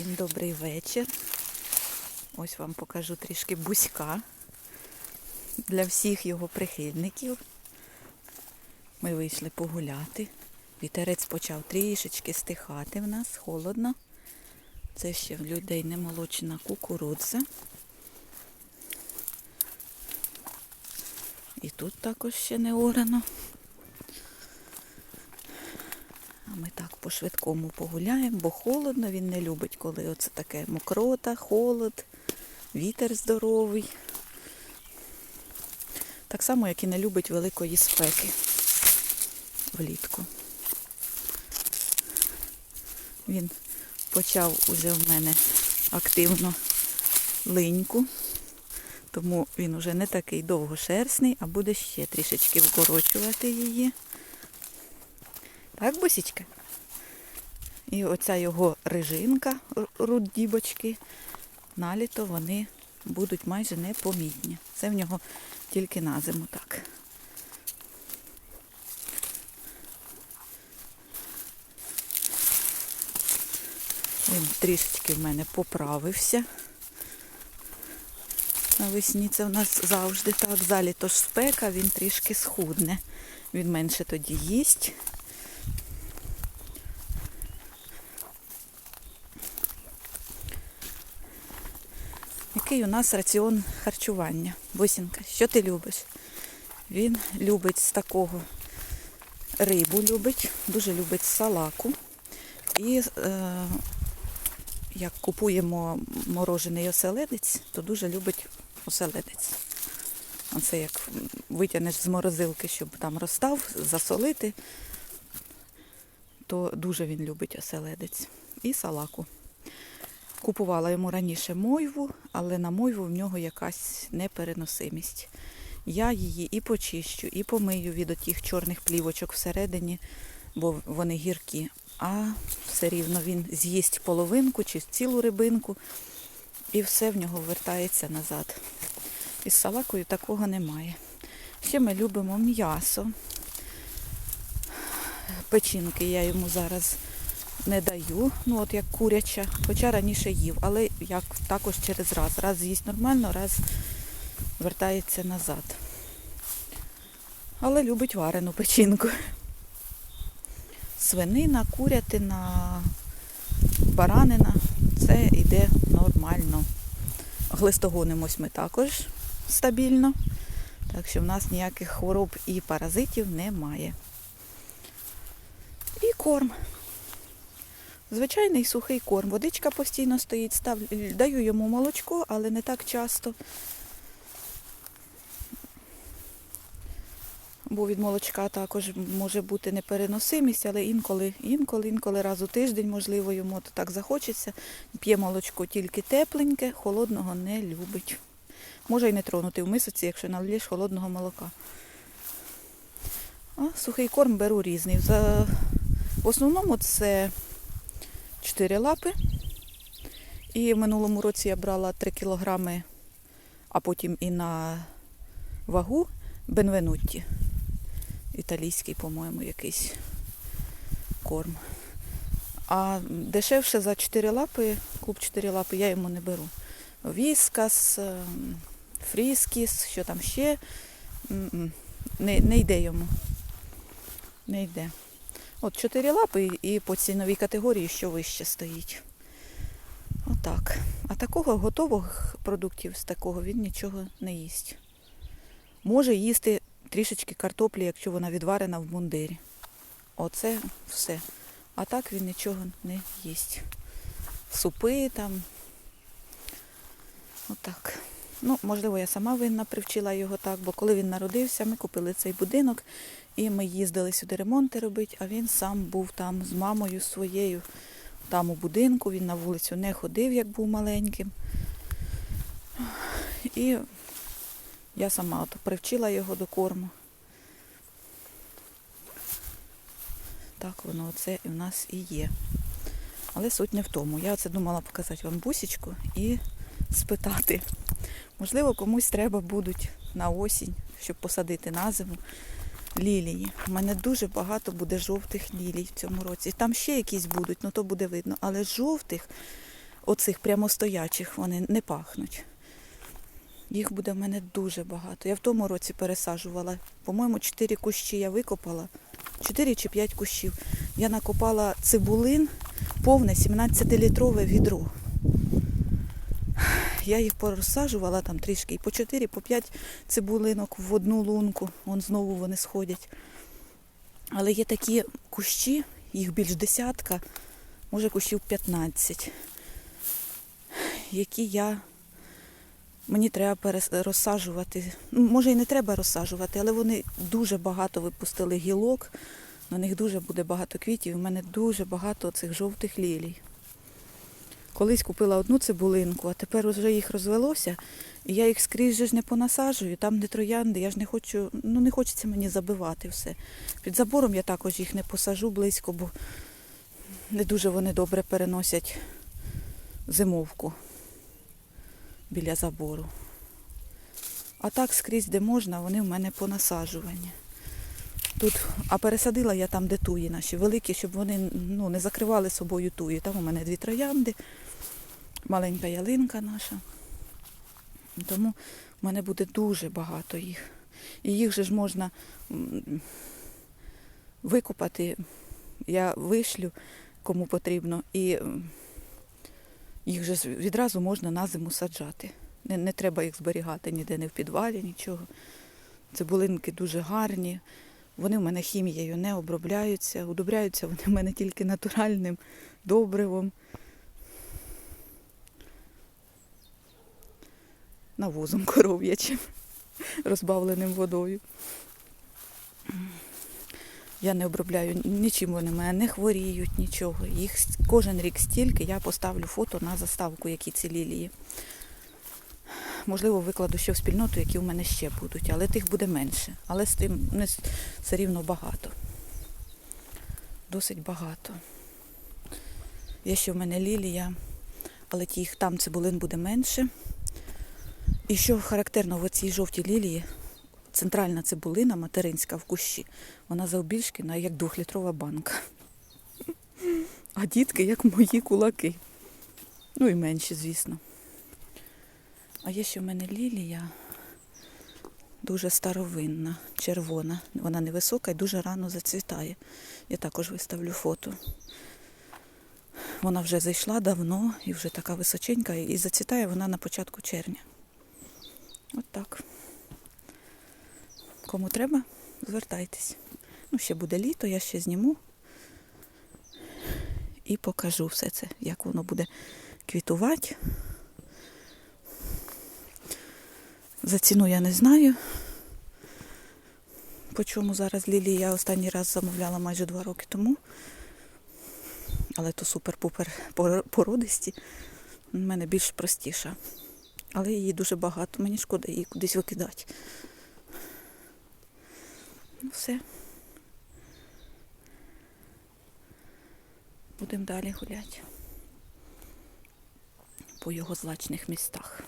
Всім добрий вечір. Ось вам покажу трішки бузька для всіх його прихильників. Ми вийшли погуляти. Вітерець почав трішечки стихати в нас, холодно. Це ще в людей не молочена кукурудза. І тут також ще не орано. А ми так по-швидкому погуляємо, бо холодно, він не любить, коли оце таке мокрота, холод, вітер здоровий. Так само, як і не любить великої спеки влітку. Він почав уже в мене активно линьку, тому він уже не такий довгошерстний, а буде ще трішечки вкорочувати її. Так, бусічка? І оця його рижинка, р- руддібочки, наліто вони будуть майже непомітні. Це в нього тільки на зиму так. Він трішечки в мене поправився. Навесні це в нас завжди так. Заліто ж спека, він трішки схудне. Він менше тоді їсть. Який у нас раціон харчування? Босінка, що ти любиш? Він любить з такого рибу любить, дуже любить салаку. І е, як купуємо морожений оселедець, то дуже любить оселедець. Оце як витягнеш з морозилки, щоб там розстав, засолити, то дуже він любить оселедець. І салаку. Купувала йому раніше мойву, але на мойву в нього якась непереносимість. Я її і почищу, і помию від отих чорних плівочок всередині, бо вони гіркі. А все рівно він з'їсть половинку чи цілу рибинку, і все в нього вертається назад. Із салакою такого немає. Ще ми любимо м'ясо. Печінки я йому зараз не даю, ну от як куряча, хоча раніше їв, але як також через раз. Раз з'їсть нормально, раз вертається назад. Але любить варену печінку. Свинина, курятина, баранина це йде нормально. Глистогонимось ми також стабільно, так що в нас ніяких хвороб і паразитів немає. І корм. Звичайний сухий корм. Водичка постійно стоїть, став... даю йому молочко, але не так часто. Бо від молочка також може бути непереносимість, але інколи, інколи, інколи раз у тиждень, можливо, йому то так захочеться. П'є молочко тільки тепленьке, холодного не любить. Може й не тронути в мисоці, якщо налієш холодного молока. А сухий корм беру різний. В основному це 4 лапи. І в минулому році я брала 3 кілограми, а потім і на вагу Бенвенутті. Італійський, по-моєму, якийсь корм. А дешевше за 4 лапи, клуб 4 лапи я йому не беру. Віскас, ем, фріскіс, що там ще. Не, не йде йому. Не йде. От 4 лапи і по ціновій категорії, що вище стоїть. Отак. А такого готових продуктів з такого він нічого не їсть. Може їсти трішечки картоплі, якщо вона відварена в мундирі. Оце все. А так він нічого не їсть. Супи там. Отак. Ну, можливо, я сама винна привчила його так, бо коли він народився, ми купили цей будинок і ми їздили сюди ремонти робити, а він сам був там з мамою своєю, там у будинку, він на вулицю не ходив, як був маленьким. І я сама от привчила його до корму. Так воно оце і в нас і є. Але суть не в тому. Я оце думала показати вам бусічку і спитати. Можливо, комусь треба будуть на осінь, щоб посадити на зиму лілії. У мене дуже багато буде жовтих лілій в цьому році. Там ще якісь будуть, ну то буде видно. Але жовтих оцих прямостоячих, вони не пахнуть. Їх буде в мене дуже багато. Я в тому році пересаджувала. По-моєму, 4 кущі я викопала. 4 чи 5 кущів. Я накопала цибулин повне 17-літрове відро. Я їх порозсаджувала там трішки, і по 4, по 5 цибулинок в одну лунку. Вон знову вони сходять. Але є такі кущі, їх більш десятка, може кущів 15, які я мені треба розсаджувати. Ну, Може і не треба розсаджувати, але вони дуже багато випустили гілок. На них дуже буде багато квітів. У мене дуже багато цих жовтих лілій. Колись купила одну цибулинку, а тепер вже їх розвелося, і я їх скрізь же ж не понасаджую, там де троянди, я ж не хочу, ну не хочеться мені забивати все. Під забором я також їх не посажу близько, бо не дуже вони добре переносять зимовку біля забору. А так скрізь, де можна, вони в мене понасаджувані. Тут, а пересадила я там, де туї наші великі, щоб вони ну, не закривали собою туї. Там у мене дві троянди, маленька ялинка наша. Тому в мене буде дуже багато їх. І їх же ж можна викопати. Я вишлю, кому потрібно, і їх же відразу можна на зиму саджати. Не, не треба їх зберігати ніде, не в підвалі, нічого. Цибулинки дуже гарні. Вони в мене хімією не обробляються. Удобряються вони в мене тільки натуральним добривом. Навозом коров'ячим, розбавленим водою. Я не обробляю нічим вони мене не хворіють, нічого. Їх кожен рік стільки я поставлю фото на заставку, які ці лілії. Можливо, викладу ще в спільноту, які в мене ще будуть, але тих буде менше. Але з тим не все рівно багато. Досить багато. Є ще в мене лілія, але тих там цибулин буде менше. І що характерно в цій жовтій лілії, центральна цибулина материнська в кущі, вона завбільшки на як двохлітрова банка. А дітки як мої кулаки. Ну і менші, звісно. А є ще в мене лілія дуже старовинна, червона. Вона невисока і дуже рано зацвітає. Я також виставлю фото. Вона вже зайшла давно і вже така височенька, і зацвітає вона на початку червня. От так. Кому треба, звертайтесь. Ну, ще буде літо, я ще зніму і покажу все це, як воно буде квітувати. За ціну я не знаю. По чому зараз лілії я останній раз замовляла майже два роки тому. Але то супер-пупер породисті. У мене більш простіша. Але її дуже багато. Мені шкода її кудись викидати. Ну все. Будемо далі гуляти по його злачних містах.